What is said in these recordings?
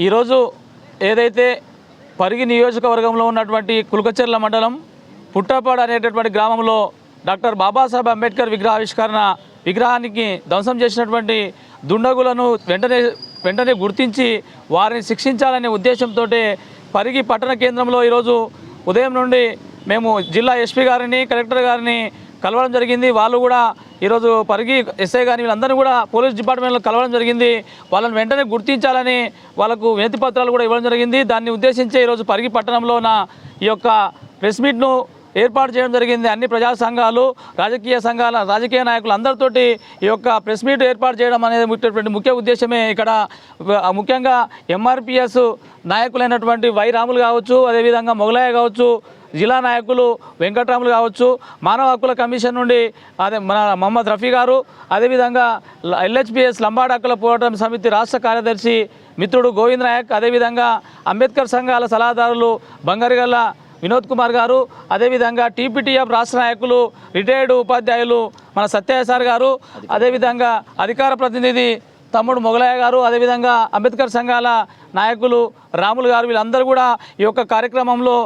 ఈరోజు ఏదైతే పరిగి నియోజకవర్గంలో ఉన్నటువంటి కులకచెర్ల మండలం పుట్టపాడు అనేటటువంటి గ్రామంలో డాక్టర్ బాబాసాహెబ్ అంబేద్కర్ విగ్రహావిష్కరణ విగ్రహానికి ధ్వంసం చేసినటువంటి దుండగులను వెంటనే వెంటనే గుర్తించి వారిని శిక్షించాలనే ఉద్దేశంతో పరిగి పట్టణ కేంద్రంలో ఈరోజు ఉదయం నుండి మేము జిల్లా ఎస్పీ గారిని కలెక్టర్ గారిని కలవడం జరిగింది. వాళ్ళు కూడా ఈరోజు పరిగి ఎస్ఐ గారిని వీళ్ళందరినీ కూడా పోలీస్ డిపార్ట్మెంట్లో కలవడం జరిగింది. వాళ్ళని వెంటనే గుర్తించాలని వాళ్ళకు వినతి పత్రాలు కూడా ఇవ్వడం జరిగింది. దాన్ని ఉద్దేశించి ఈరోజు పరిగి పట్టణంలో ఉన్న ఈ యొక్క ప్రెస్ మీట్ను ఏర్పాటు చేయడం జరిగింది. అన్ని ప్రజా సంఘాలు రాజకీయ సంఘాల రాజకీయ నాయకులు అందరితోటి ఈ యొక్క ప్రెస్ మీట్ ఏర్పాటు చేయడం అనేది ముఖ్య ఉద్దేశమే. ఇక్కడ ముఖ్యంగా ఎంఆర్పిఎస్ నాయకులైనటువంటి వై రాములు కావచ్చు అదేవిధంగా మొగలయ్య కావచ్చు జిల్లా నాయకులు వెంకట్రాములు కావచ్చు మానవ హక్కుల కమిషన్ నుండి అదే మన మహమ్మద్ రఫీ గారు అదేవిధంగా ఎల్హెచ్పిఎస్ లంబాడ హక్కుల పోరాటం సమితి రాష్ట్ర కార్యదర్శి మిత్రుడు గోవింద్ నాయక్ అదేవిధంగా అంబేద్కర్ సంఘాల సలహాదారులు బంగారుగల్ల వినోద్ కుమార్ గారు అదేవిధంగా టీపీటీఎఫ్ రాష్ట్ర నాయకులు రిటైర్డ్ ఉపాధ్యాయులు మన సత్యయ్య సార్ గారు అదేవిధంగా అధికార ప్రతినిధి తమ్ముడు మొగలయ్య గారు అదేవిధంగా అంబేద్కర్ సంఘాల నాయకులు రాములు గారు వీళ్ళందరూ కూడా ఈ యొక్క కార్యక్రమంలో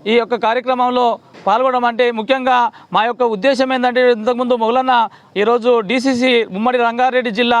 ఈ యొక్క కార్యక్రమంలో పాల్గొనడం అంటే ముఖ్యంగా మా యొక్క ఉద్దేశం ఏంటంటే ఇంతకుముందు మొగలన్న ఈరోజు డీసీసీ ఉమ్మడి రంగారెడ్డి జిల్లా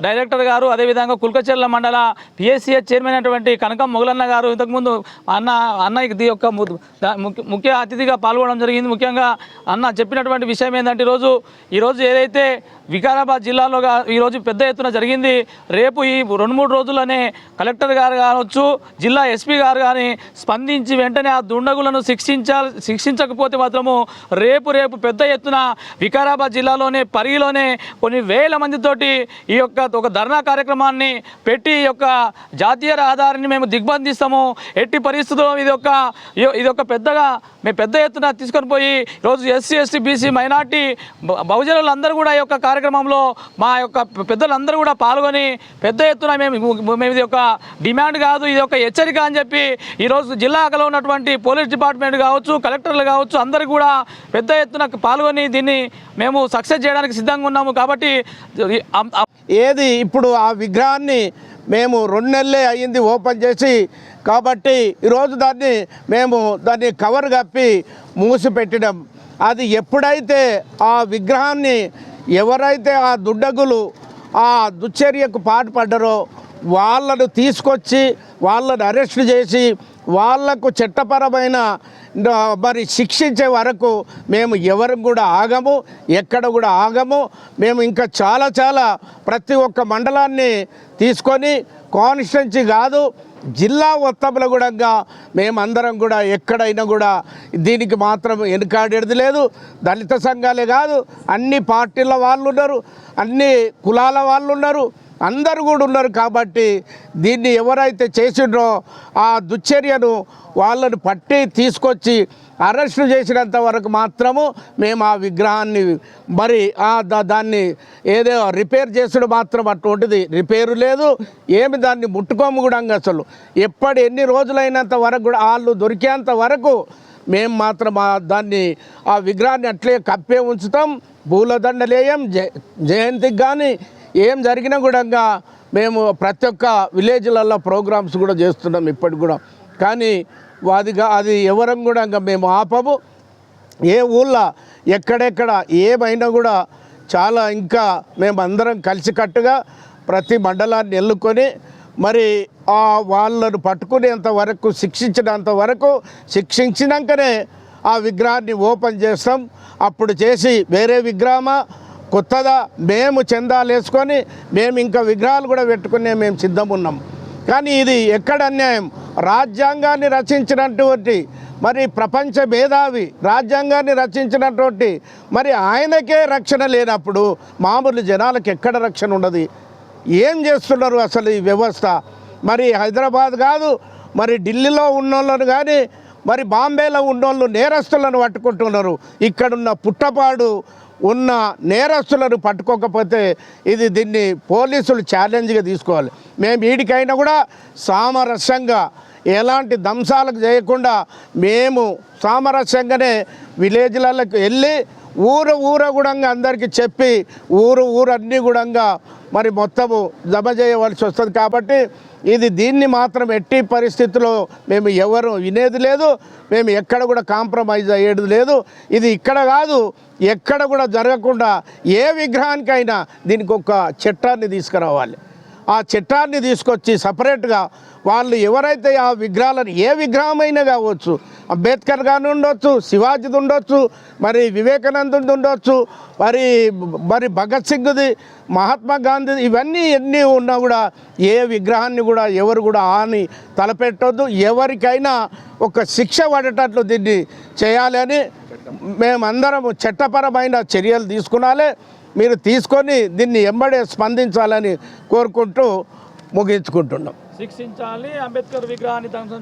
డైరెక్టర్ గారు అదేవిధంగా కుల్కచెర్ల మండల పిఎస్సిఎస్ చైర్మన్ అయినటువంటి కనకం మొగలన్న గారు ఇంతకుముందు అన్న అన్న ఇది యొక్క ముఖ్య- ముఖ్య అతిథిగా పాల్గొనడం జరిగింది. ముఖ్యంగా అన్న చెప్పినటువంటి విషయం ఏంటంటే ఈరోజు ఈరోజు ఏదైతే వికారాబాద్ జిల్లాలో ఈరోజు పెద్ద ఎత్తున జరిగింది. రేపు ఈ రెండు మూడు రోజుల్లోనే కలెక్టర్ గారు కావచ్చు జిల్లా ఎస్పీ గారు కానీ స్పందించి వెంటనే ఆ దుండగులను శిక్షించాలి శిక్షించకపోతే మాత్రము రేపు రేపు పెద్ద ఎత్తున వికారాబాద్ జిల్లాలోనే పరిగిలోనే కొన్ని వేల మందితోటి ఈ యొక్క ఒక ధర్నా కార్యక్రమాన్ని పెట్టి ఈ యొక్క జాతీయ రహదారిని మేము దిగ్బంధిస్తాము. ఎట్టి పరిస్థితుల్లో ఇది ఒక ఇది ఒక పెద్దగా మేము పెద్ద ఎత్తున తీసుకొని పోయి ఈరోజు ఎస్సీ ఎస్టీ బీసీ మైనార్టీ బ- బహుజనులందరూ కూడా ఈ యొక్క కార్యక్రమంలో మా యొక్క పెద్దలందరూ కూడా పాల్గొని పెద్ద ఎత్తున మేము మేము ఇది ఒక డిమాండ్ కాదు ఇది ఒక హెచ్చరిక అని చెప్పి ఈరోజు జిల్లాలో ఉన్నటువంటి పోలీస్ డిపార్ట్మెంట్ కావచ్చు కలెక్టర్లు కావచ్చు అందరూ కూడా పెద్ద ఎత్తున పాల్గొని దీన్ని మేము సక్సెస్ చేయడానికి సిద్ధంగా ఉన్నాము కాబట్టి ఏది ఇప్పుడు ఆ విగ్రహాన్ని మేము రెండు నెలలే అయ్యింది ఓపెన్ చేసి కాబట్టి ఈరోజు దాన్ని మేము దాన్ని కవర్ కప్పి మూసిపెట్టడం. అది ఎప్పుడైతే ఆ విగ్రహాన్ని ఎవరైతే ఆ దుడ్డగులు ఆ దుశ్చర్యకు పాటుపడ్డారో వాళ్ళను తీసుకొచ్చి వాళ్ళను అరెస్ట్ చేసి వాళ్ళకు చట్టపరమైన మరి శిక్షించే వరకు మేము ఎవరు కూడా ఆగము ఎక్కడ కూడా ఆగము. మేము ఇంకా చాలా చాలా ప్రతి ఒక్క మండలాన్ని తీసుకొని కాన్స్టిట్యున్సీ కాదు జిల్లా మొత్తంలో కూడా మేమందరం కూడా ఎక్కడైనా కూడా దీనికి మాత్రం వెనుకాడేది లేదు. దళిత సంఘాలే కాదు అన్ని పార్టీల వాళ్ళు ఉన్నారు అన్ని కులాల వాళ్ళు ఉన్నారు అందరు కూడా ఉన్నారు కాబట్టి దీన్ని ఎవరైతే చేసిండ్రో ఆ దుశ్చర్యను వాళ్ళను పట్టి తీసుకొచ్చి అరెస్టు చేసినంత వరకు మాత్రము మేము ఆ విగ్రహాన్ని మరి దా- దాన్ని ఏదో రిపేర్ చేసుడు మాత్రం అటువంటిది రిపేరు లేదు. ఏమి దాన్ని ముట్టుకోము కూడా అసలు. ఎప్పటి ఎన్ని రోజులైనంత వరకు కూడా వాళ్ళు దొరికేంత వరకు మేము మాత్రం దాన్ని ఆ విగ్రహాన్ని అట్లే కప్పే ఉంచుతాం. పూలదండలేయం జ జయంతికి కానీ ఏం జరిగినా కూడా మేము ప్రతి ఒక్క విలేజ్లలో ప్రోగ్రామ్స్ కూడా చేస్తున్నాం ఇప్పటికి కూడా. కానీ అదిగా అది ఎవరం కూడా ఇంకా మేము ఆపము. ఏ ఊళ్ళో ఎక్కడెక్కడ ఏమైనా కూడా చాలా ఇంకా మేము అందరం కలిసికట్టుగా ప్రతి మండలాన్ని ఎల్లుకొని మరి ఆ వాళ్ళను పట్టుకునేంత వరకు శిక్షించినంత వరకు శిక్షించినాకనే ఆ విగ్రహాన్ని ఓపెన్ చేస్తాం. అప్పుడు చేసి వేరే విగ్రహమా కొత్తదా మేము చందాలు వేసుకొని మేము ఇంకా విగ్రహాలు కూడా పెట్టుకునే మేము సిద్ధం ఉన్నాం. కానీ ఇది ఎక్కడ అన్యాయం? రాజ్యాంగాన్ని రచించినటువంటి మరి ప్రపంచ మేధావి రాజ్యాంగాన్ని రచించినటువంటి మరి ఆయనకే రక్షణ లేనప్పుడు మామూలు జనాలకు ఎక్కడ రక్షణ ఉండదు? ఏం చేస్తున్నారు అసలు ఈ వ్యవస్థ? మరి హైదరాబాద్ కాదు మరి ఢిల్లీలో ఉన్నోళ్ళను కానీ మరి బాంబేలో ఉన్నోళ్ళు నేరస్తులను పట్టుకుంటున్నారు. ఇక్కడున్న పుట్టపాడు ఉన్న నేరస్తులను పట్టుకోకపోతే ఇది దీన్ని పోలీసులు ఛాలెంజ్గా తీసుకోవాలి. మేము వీడికైనా కూడా సామరస్యంగా ఎలాంటి దంశాలకు చేయకుండా మేము సామరస్యంగానే విలేజ్లకు వెళ్ళి ఊరు ఊర గుడంగా అందరికీ చెప్పి ఊరు ఊరన్నీ గుడంగా మరి మొత్తము జమ చేయవలసి వస్తుంది కాబట్టి ఇది దీన్ని మాత్రం ఎట్టి పరిస్థితుల్లో మేము ఎవరు వినేది లేదు మేము ఎక్కడ కూడా కాంప్రమైజ్ అయ్యేది లేదు. ఇది ఇక్కడ కాదు ఎక్కడ కూడా జరగకుండా ఏ విగ్రహానికైనా దీనికి ఒక చట్టాన్ని తీసుకురావాలి. ఆ చట్టాన్ని తీసుకొచ్చి సపరేట్గా వాళ్ళు ఎవరైతే ఆ విగ్రహాలను ఏ విగ్రహమైనా కావచ్చు అంబేద్కర్ కానీ ఉండొచ్చు శివాజీది ఉండొచ్చు మరి వివేకానందుది ఉండొచ్చు మరి మరి భగత్ సింగ్ది మహాత్మా గాంధీ ఇవన్నీ ఎన్ని ఉన్నా కూడా ఏ విగ్రహాన్ని కూడా ఎవరు కూడా ఆని తలపెట్టొద్దు. ఎవరికైనా ఒక శిక్ష పడేటట్లు దీన్ని చేయాలి అని మేమందరం చట్టపరమైన చర్యలు తీసుకునాలి మీరు తీసుకొని దీన్ని ఎంబడే స్పందించాలని కోరుకుంటూ ముగించుకుంటున్నాం. శిక్షించాలి అంబేద్కర్ విగ్రహాన్ని ధ్వంసం